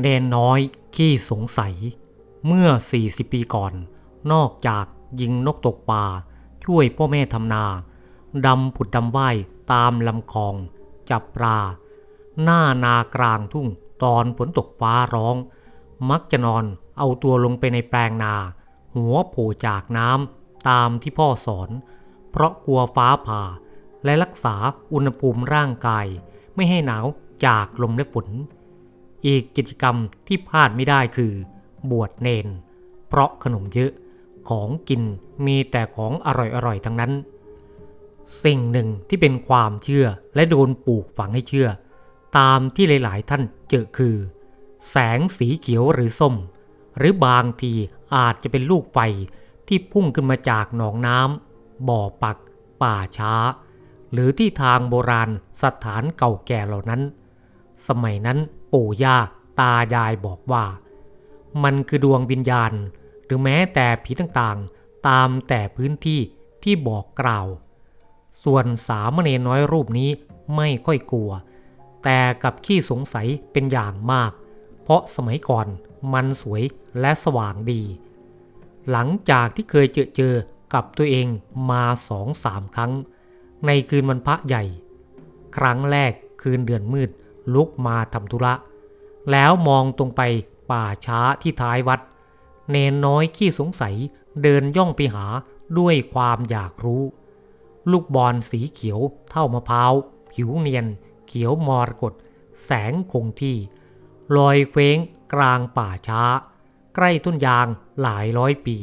เนนน้อยขี้สงสัย เมื่อ 40 ปีก่อน นอกจากยิงนกตกปลาช่วยพ่อแม่ทำนาดำผุดดำว่ายตามลำคลอง จับปลา หน้านากลางทุ่งตอนฝนตกฟ้าร้อง มักจะนอนเอาตัวลงไปในแปลงนา หัวโผล่จากน้ำตามที่พ่อสอน เพราะกลัวฟ้าผ่า และรักษาอุณหภูมิร่างกาย ไม่ให้หนาวจากลมและฝน อีกกิจกรรมที่พลาดไม่ได้คือ บวชเนน เพราะขนมเยอะของกินมีแต่ของอร่อยๆทั้งนั้น สิ่งหนึ่งที่เป็นความเชื่อและโดนปลูกฝังให้เชื่อ ตามที่หลายๆท่านเจอคือ แสงสีเขียวหรือส้ม หรือบางทีอาจจะเป็นลูกไฟที่พุ่งขึ้นมาจากหนองน้ำบ่อปัก ป่าช้า หรือที่ทางโบราณสถานเก่าแก่เหล่านั้น สมัยนั้น ปู่ย่าตายายบอกว่า มันคือดวงวิญญาณ หรือแม้แต่ผีต่างๆ ตามแต่พื้นที่ที่บอกกล่าว ส่วนสามเณรน้อยรูปนี้ไม่ค่อยกลัว แต่กับขี้สงสัยเป็นอย่างมาก เพราะสมัยก่อนมันสวยและสว่างดี หลังจากที่เคยเจอเจอกับตัวเองมาสองสามครั้ง ในคืนวันพระใหญ่ ครั้งแรกคืนเดือนมืด ลุกมาทำธุระ แล้วมองตรงไปป่าช้าที่ท้ายวัด เนนน้อยขี้สงสัยเดินย่องไปหาด้วยความอยากรู้ ลูกบอลสีเขียวเท่ามะพร้าว ผิวเนียน เขียวมรกตแสงคงที่ ลอยเคว้งกลางป่าช้า ใกล้ต้นยางหลายร้อยปี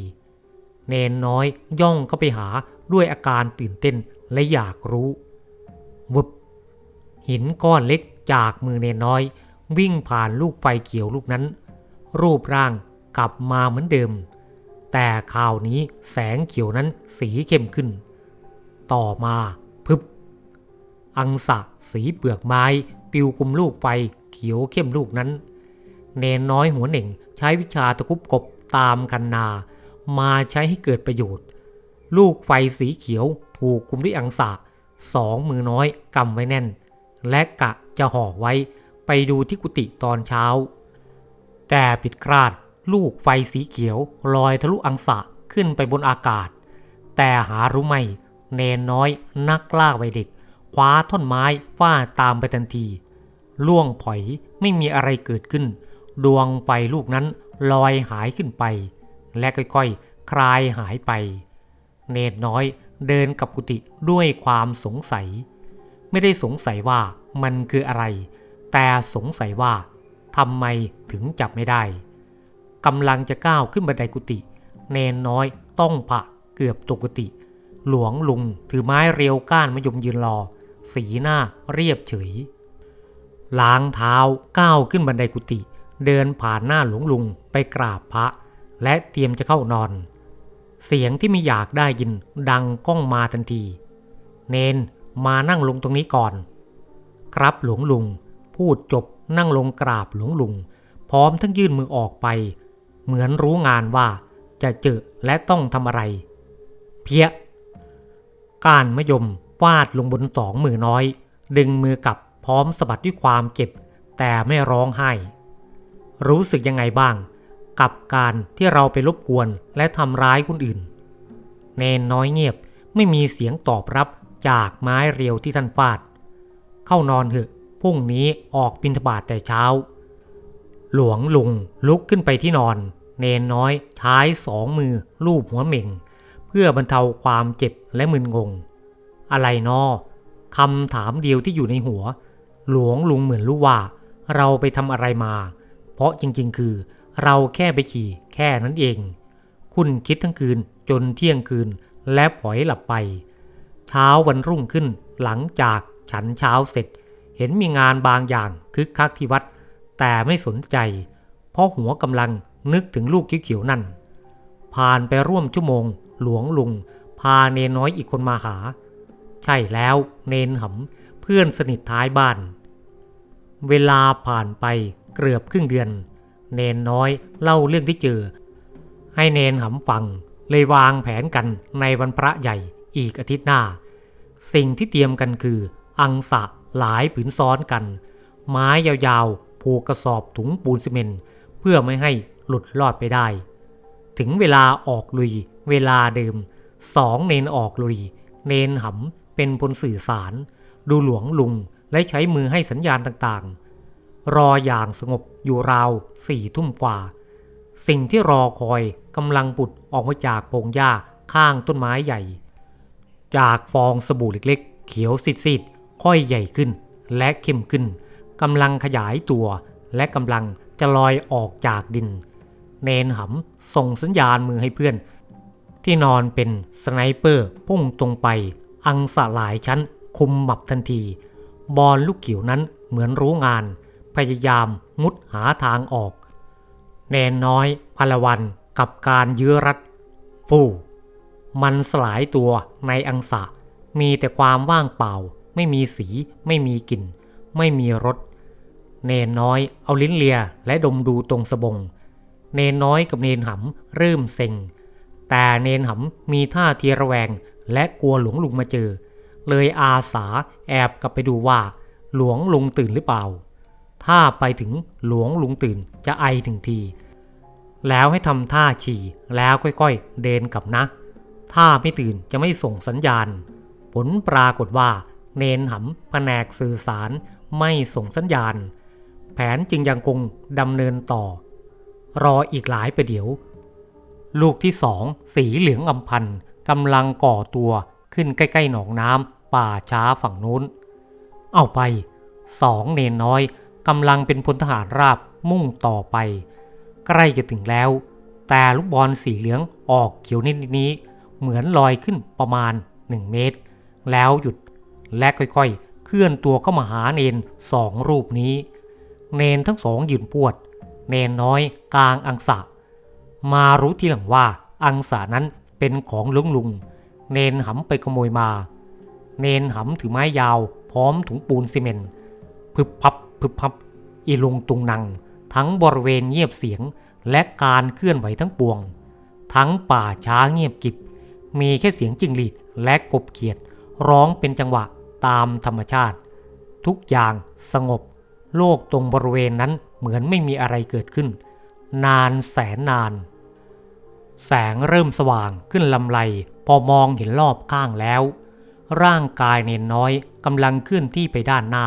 เนนน้อยย่องเข้าไปหาด้วยอาการตื่นเต้นและอยากรู้วุบหินก้อนเล็ก จากมือเนนน้อย วิ่งผ่านลูกไฟเขียวลูกนั้น รูปร่างกลับมาเหมือนเดิม แต่คราวนี้แสงเขียวนั้นสีเข้มขึ้น ต่อมาพึบ อังสะสีเปลือกไม้ปิวคุมลูกไฟเขียวเข้มลูกนั้น เนนน้อยหัวเหน่งใช้วิชาตะคุบกบตามกันนา มาใช้ให้เกิดประโยชน์ ลูกไฟสีเขียวถูกคุมด้วยอังสะสองมือน้อยกำไว้แน่น และกะจะห่อไว้ไปดูที่กุฏิตอนเช้า แต่ผิดคลาดลูกไฟสีเขียวลอยทะลุอังสะขึ้นไปบนอากาศ แต่หารู้ไหมเนนน้อยนักล่าไวเด็กคว้าท่อนไม้ฟาดตามไปทันที ล่วงผอยไม่มีอะไรเกิดขึ้น ดวงไฟลูกนั้นลอยหายขึ้นไป และค่อยๆ คลายหายไป เนนน้อยเดินกับกุฏิด้วยความสงสัย ไม่ได้สงสัยว่ามันคืออะไร แต่สงสัยว่าทำไมถึงจับไม่ได้กำลังจะก้าวขึ้นบันไดกุฏิเนนน้อยต้องผะเกือบตกกุฏิหลวงลุงถือไม้เรียวก้านมะยมยืนรอ สีหน้าเรียบเฉย ล้างเท้าก้าวขึ้นบันไดกุฏิเดินผ่านหน้าหลวงลุงไปกราบพระ และเตรียมจะเข้านอน เสียงที่ไม่อยากได้ยินดังก้องมาทันที เนน มานั่งลงตรงนี้ก่อน ครับหลวงลุง พูดจบนั่งลงกราบหลวงลุง พร้อมทั้งยื่นมือออกไป เหมือนรู้งานว่าจะเจอและต้องทำอะไร เพี้ยก้านมะยมฟาดลงบนสองมือน้อย ดึงมือกลับพร้อมสะบัดด้วยความเจ็บ แต่ไม่ร้องไห้ รู้สึกยังไงบ้าง กับการที่เราไปรบกวนและทำร้ายคนอื่น เนนน้อยเงียบไม่มีเสียงตอบรับ จากไม้เรียวที่ท่านฟาด เข้านอนเถอะพรุ่งนี้ออกบินทบาทแต่เช้า หลวงลุงลุกขึ้นไปที่นอน เนนน้อยใช้สองมือลูบหัวเหม่ง เพื่อบรรเทาความเจ็บและมึนงง อะไรนอคำถามเดียวที่อยู่ในหัว หลวงลุงเหมือนรู้ว่า เราไปทำอะไรมา เพราะจริงๆ คือ เราแค่ไปขี่แค่นั้นเอง คุณคิดทั้งคืนจนเที่ยงคืนและผอยหลับไป เช้าวันรุ่งขึ้นหลังจากฉันเช้าเสร็จ เห็นมีงานบางอย่างคึกคักที่วัด แต่ไม่สนใจ เพราะหัวกำลังนึกถึงลูกเขียวๆนั่น ผ่านไปร่วมชั่วโมง หลวงลุง พาเนนน้อยอีกคนมาหา ใช่แล้วเนนหำเพื่อนสนิทท้ายบ้าน เวลาผ่านไปเกือบครึ่งเดือน เนนน้อยเล่าเรื่องที่เจอ ให้เนนหำฟังเลยวางแผนกันในวันพระใหญ่ อีกอาทิตย์หน้า สิ่งที่เตรียมกันคือ อังสะหลายผืนซ้อนกัน ไม้ยาวๆผูกกระสอบถุงปูนซีเมนต์เพื่อไม่ให้หลุดรอดไปได้ ถึงเวลาออกลุย เวลาเดิมสองเนนออกลุย เนนหำเป็นพลสื่อสาร ดูหลวงลุงและใช้มือให้สัญญาณต่างๆ รออย่างสงบอยู่ราวสี่ทุ่มกว่า สิ่งที่รอคอยกำลังปุดออกมาจากพงหญ้าข้างต้นไม้ใหญ่ จากฟองสบู่เล็กๆ เขียวซีดๆ ค่อยใหญ่ขึ้น และเข้มขึ้นกำลังขยายตัวและกำลังจะลอยออกจากดิน เนนหำส่งสัญญาณมือให้เพื่อน ที่นอนเป็นสไนเปอร์พุ่งตรงไป อังสะหลายชั้นคุมหมับทันที บอลลูกเขียวนั้นเหมือนรู้งาน พยายามมุดหาทางออก เนนน้อยพลวันกับการยื้อรัด ฟู่ มันสลายตัวในอังสะ มีแต่ความว่างเปล่า ไม่มีสี ไม่มีกลิ่น ไม่มีรส เนนน้อยเอาลิ้นเลียและดมดูตรงสบง เนนน้อยกับเนนหำเริ่มเซ็ง แต่เนนหำมีท่าทีระแวงและกลัวหลวงลุงมาเจอ เลยอาสาแอบกลับไปดูว่า หลวงลุงตื่นหรือเปล่า ถ้าไปถึงหลวงลุงตื่นจะไอถึงที แล้วให้ทำท่าฉี่แล้วค่อยๆ เดินกลับนะ ถ้าไม่ตื่นจะไม่ส่งสัญญาณ ผลปรากฏว่า เนนหำแผนกสื่อสารไม่ส่งสัญญาณ แผนจึงยังคงดำเนินต่อ รออีกหลายประเดี๋ยว ลูกที่สองสีเหลืองอำพันธ์กำลังก่อตัวขึ้นใกล้ๆหนองน้ำป่าช้าฝั่งนู้น เอาไปสองเนนน้อยกำลังเป็นพลทหารราบมุ่งต่อไป ใกล้จะถึงแล้ว แต่ลูกบอลสีเหลืองออกเขียวนิดนี้ เหมือนลอยขึ้นประมาณ 1 เมตร แล้วหยุดและค่อยๆ เคลื่อนตัวเข้ามาหาเนนสองรูปนี้ เนนทั้งสองยืนปวด เนนน้อยกลางอังสะ มารู้ทีหลังว่าอังสานั้นเป็นของลุงลุง เนนหำไปขโมยมา เนนหำถือไม้ยาวพร้อมถุงปูนซีเมนต์พึบพับพึบพับ อีลงตุงนัง ทั้งบริเวณเงียบเสียงและการเคลื่อนไหวทั้งปวง ทั้งป่าช้าเงียบกิบ มีแค่เสียงจิงหรีดและกบเขียด ร้องเป็นจังหวะตามธรรมชาติ ทุกอย่างสงบ โลกตรงบริเวณนั้นเหมือนไม่มีอะไรเกิดขึ้น นานแสนนาน แสงเริ่มสว่างขึ้นลำไรพอมองเห็นรอบข้างแล้ว ร่างกายเนนน้อยกำลังเคลื่อนที่ไปด้านหน้า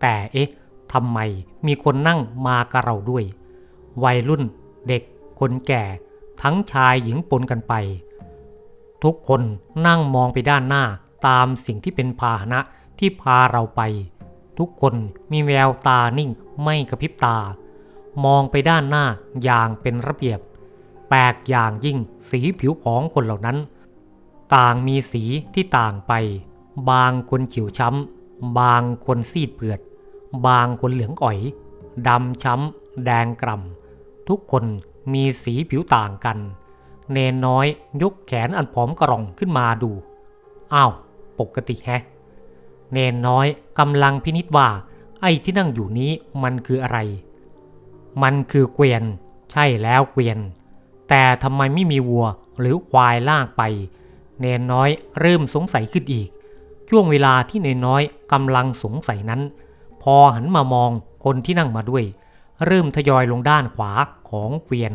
แต่เอ๊ะทำไมมีคนนั่งมากับเราด้วย วัยรุ่นเด็กคนแก่ ทั้งชายหญิงปนกันไป ทุกคนนั่งมองไปด้านหน้าตามสิ่งที่เป็นพาหนะที่พาเราไป ทุกคนมีแววตานิ่งไม่กระพริบตา มองไปด้านหน้าอย่างเป็นระเบียบ แปลกอย่างยิ่งสีผิวของคนเหล่านั้น ต่างมีสีที่ต่างไป บางคนเขียวช้ำ บางคนซีดเผือด บางคนเหลืองอ๋อยดำช้ำ แดงกล่ำทุกคนมีสีผิวต่างกัน เนนน้อยยกแขนอันผอมกระรองขึ้นมาดู อ้าว ปกติแฮะ เนนน้อยกำลังพินิษว่า ไอ้ที่นั่งอยู่นี้มันคืออะไร มันคือเกวียน ใช่แล้วเกวียน แต่ทำไมไม่มีวัวหรือควายลากไป เนนน้อยเริ่มสงสัยขึ้นอีก ช่วงเวลาที่เนนน้อยกำลังสงสัยนั้น พอหันมามองคนที่นั่งมาด้วย เริ่มทยอยลงด้านขวาของเกวียน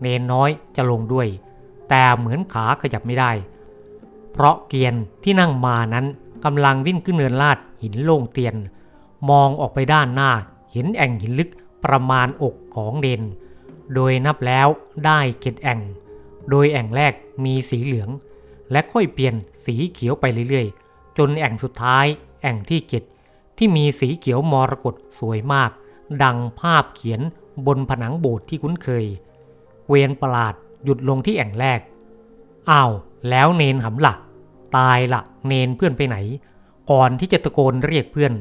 เนนน้อยจะลงด้วย แต่เหมือนขาขยับไม่ได้ เพราะเกียนที่นั่งมานั้นกำลังวิ่งขึ้นเนินลาดหินโล่งเตียน มองออกไปด้านหน้าเห็นแอ่งหินลึกประมาณอกของเดน โดยนับแล้วได้เจ็ดแอ่ง โดยแอ่งแรกมีสีเหลือง และค่อยเปลี่ยนสีเขียวไปเรื่อยๆ จนแอ่งสุดท้ายแอ่งที่เจ็ดที่มีสีเขียวมรกตสวยมาก ดังภาพเขียนบนผนังโบสถ์ที่คุ้นเคย เวียนประหลาดหยุดลงที่แอ่งแรก อ้าว แล้วเนนหำละ่ะ ตายละเนนเพื่อนไปไหน ก่อนที่จะตะโกนเรียกเพื่อน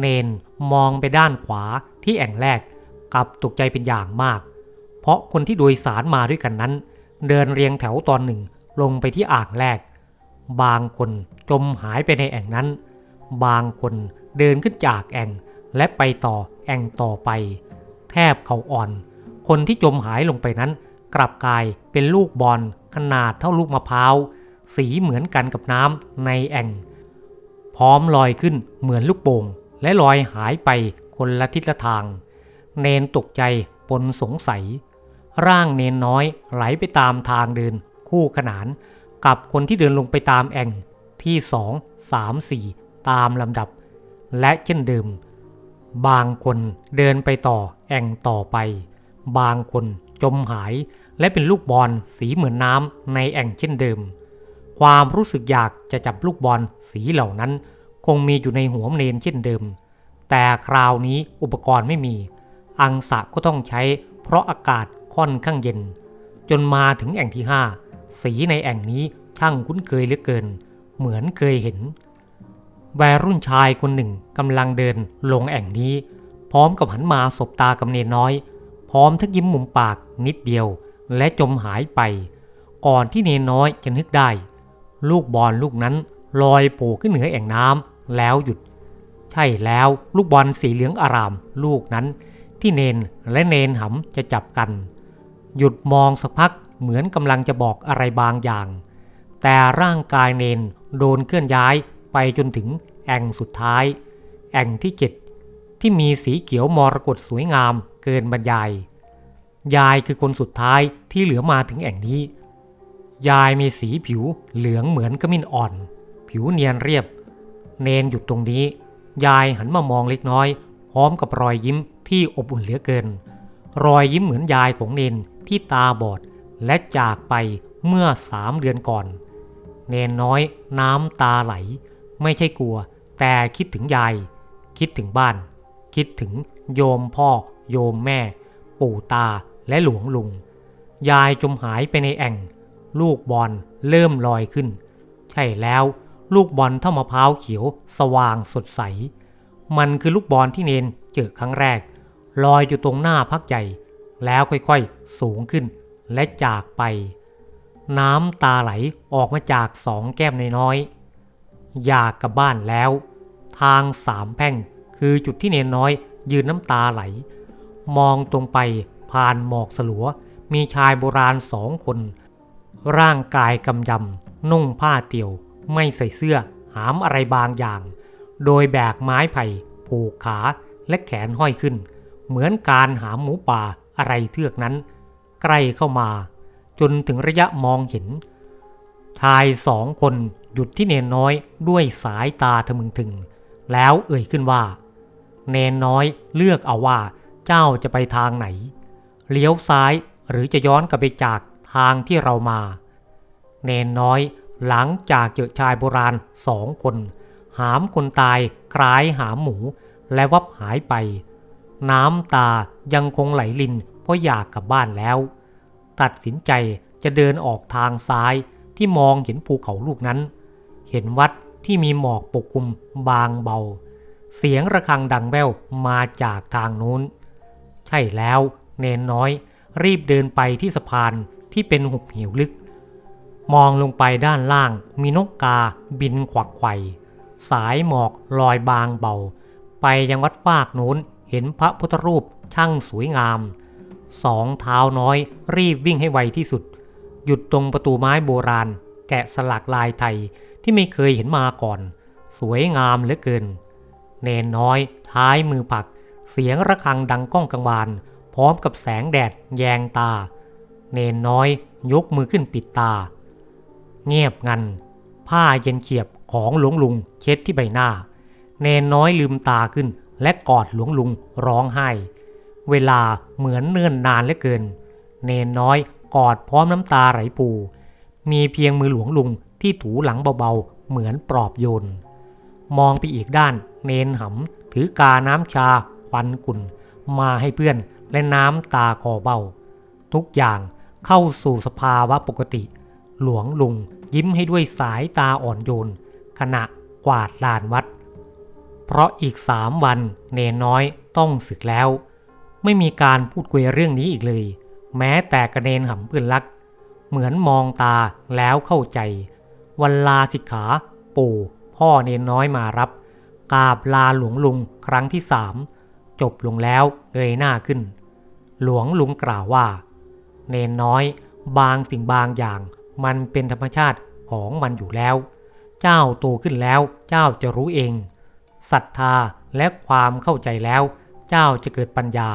เนนมองไปด้านขวาที่แอ่งแรกกลับตกใจเป็นอย่างมาก เพราะคนที่โดยสารมาด้วยกันนั้น เดินเรียงแถวตอนหนึ่งลงไปที่อ่างแรก บางคนจมหายไปในแอ่งนั้น บางคนเดินขึ้นจากแอ่งและไปต่อแอ่งต่อไป แทบเขาอ่อน คนที่จมหายลงไปนั้น กลับกลายเป็นลูกบอลขนาดเท่าลูกมะพร้าว สีเหมือนกันกับน้ำในแอ่ง พร้อมลอยขึ้นเหมือนลูกโป่งและลอยหายไปคนละทิศละทาง เนนตกใจปนสงสัย ร่างเนนน้อยไหลไปตามทางเดินคู่ขนานกับคนที่เดินลงไปตามแอ่งที่สองสามสี่ตามลำดับ และเช่นเดิม บางคนเดินไปต่อแอ่งต่อไป บางคน จมหายและเป็นลูกบอลสีเหมือนน้ำในแอ่งเช่นเดิม ความรู้สึกอยากจะจับลูกบอลสีเหล่านั้น คงมีอยู่ในหัวเนนเช่นเดิม แต่คราวนี้อุปกรณ์ไม่มี อังสะก็ต้องใช้ เพราะอากาศค่อนข้างเย็น จนมาถึงแอ่งที่ห้าสีในแอ่งนี้ช่างคุ้นเคยเหลือเกิน เหมือนเคยเห็นวัยรุ่นชายคนหนึ่งกำลังเดินลงแอ่งนี้ พร้อมกับหันมาสบตากับเนนน้อย พร้อมทั้งยิ้มมุมปากนิดเดียวและจมหายไป ก่อนที่เนนน้อยจะนึกได้ ลูกบอลลูกนั้นลอยโผล่ขึ้นเหนือแอ่งน้ำแล้วหยุด ใช่แล้วลูกบอลสีเหลืองอาราม ลูกนั้น ที่เนนและเนนหำจะจับกัน หยุดมองสักพักเหมือนกำลังจะบอกอะไรบางอย่าง แต่ร่างกายเนนโดนเคลื่อนย้ายไปจนถึงแอ่งสุดท้าย แอ่งที่เจ็ดที่มีสีเขียวมรกตสวยงาม เกินบรรยาย ยายคือคนสุดท้ายที่เหลือมาถึงแอ่งนี้ ยายมีสีผิวเหลืองเหมือนกระมินอ่อน ผิวเนียนเรียบ เนนหยุดตรงนี้ ยายหันมามองเล็กน้อย พร้อมกับรอยยิ้มที่อบอุ่นเหลือเกิน รอยยิ้มเหมือนยายของเนนที่ตาบอดและจากไปเมื่อสามเดือนก่อน เนนน้อยน้ำตาไหล ไม่ใช่กลัว แต่คิดถึงยาย คิดถึงบ้าน คิดถึงโยมพ่อ โยมแม่ ปู่ตาและหลวงลุง ยายจมหายไปในแอ่ง ลูกบอลเริ่มลอยขึ้น ใช่แล้วลูกบอลเท่ามะพร้าวเขียวสว่างสดใส มันคือลูกบอลที่เนนเจอครั้งแรก ลอยอยู่ตรงหน้าพักใหญ่ แล้วค่อยๆสูงขึ้นและจากไป น้ำตาไหลออกมาจากสองแก้มน้อยๆอยากกลับบ้านแล้ว ทางสามแพ่งคือจุดที่เนนน้อยยืนน้ำตาไหล มองตรงไปผ่านหมอกสลัว มีชายโบราณสองคน ร่างกายกำยำ นุ่งผ้าเตี่ยว ไม่ใส่เสื้อ หามอะไรบางอย่าง โดยแบกไม้ไผ่ ผูกขาและแขนห้อยขึ้น เหมือนการหามหมูป่าอะไรเทือกนั้น ใกล้เข้ามา จนถึงระยะมองเห็น ชายสองคนหยุดที่เนนน้อยด้วยสายตาทะมึงถึง แล้วเอ่ยขึ้นว่า เนนน้อยเลือกเอาว่า เจ้าจะไปทางไหน เลี้ยวซ้ายหรือจะย้อนกลับไปจากทางที่เรามา เนนน้อยหลังจากเจอชายโบราณสองคน หามคนตายคล้ายหามหมูและวับหายไป น้ำตายังคงไหลลินเพราะอยากกลับบ้านแล้ว ตัดสินใจจะเดินออกทางซ้ายที่มองเห็นภูเขาลูกนั้น เห็นวัดที่มีหมอกปกคลุมบางเบา เสียงระฆังดังแว่วมาจากทางนู้น ใช่แล้วเนนน้อย รีบเดินไปที่สะพานที่เป็นหุบเหวลึก มองลงไปด้านล่างมีนกกาบินขวักไขว่สายหมอกลอยบางเบา ไปยังวัดฟากโน้นเห็นพระพุทธรูปช่างสวยงาม สองเท้าน้อยรีบวิ่งให้ไวที่สุด หยุดตรงประตูไม้โบราณ แกะสลักลายไทยที่ไม่เคยเห็นมาก่อน สวยงามเหลือเกิน เนนน้อยท้ายมือผัก เสียงระฆังดังก้องกังวาน พร้อมกับแสงแดดแยงตา เนนน้อยยกมือขึ้นปิดตา เงียบงัน ผ้าเย็นเฉียบของหลวงลุงเช็ดที่ใบหน้า เนนน้อยลืมตาขึ้นและกอดหลวงลุงร้องไห้ เวลาเหมือนเนื่อนนานเหลือเกิน เนนน้อยกอดพร้อมน้ำตาไหลปู มีเพียงมือหลวงลุงที่ถูหลังเบาๆเหมือนปลอบโยน มองไปอีกด้านเนนหำถือกาน้ำชา ควันกุ่นมาให้เพื่อนและน้ำตาคอเบ้า ทุกอย่างเข้าสู่สภาวะปกติ หลวงลุงยิ้มให้ด้วยสายตาอ่อนโยน ขณะกวาดลานวัด เพราะอีกสามวันเนนน้อยต้องศึกแล้ว ไม่มีการพูดคุยเรื่องนี้อีกเลย แม้แต่กระเนนหำเพื่อนรัก เหมือนมองตาแล้วเข้าใจ วันลาสิกขาปู่พ่อเนนน้อยมารับกราบลาหลวงลุงครั้งที่สาม จบลงแล้วเงยหน้าขึ้น หลวงลุงกล่าวว่า เนนน้อยบางสิ่งบางอย่าง มันเป็นธรรมชาติของมันอยู่แล้ว เจ้าโตขึ้นแล้วเจ้าจะรู้เองศรัทธาและความเข้าใจแล้ว เจ้าจะเกิดปัญญา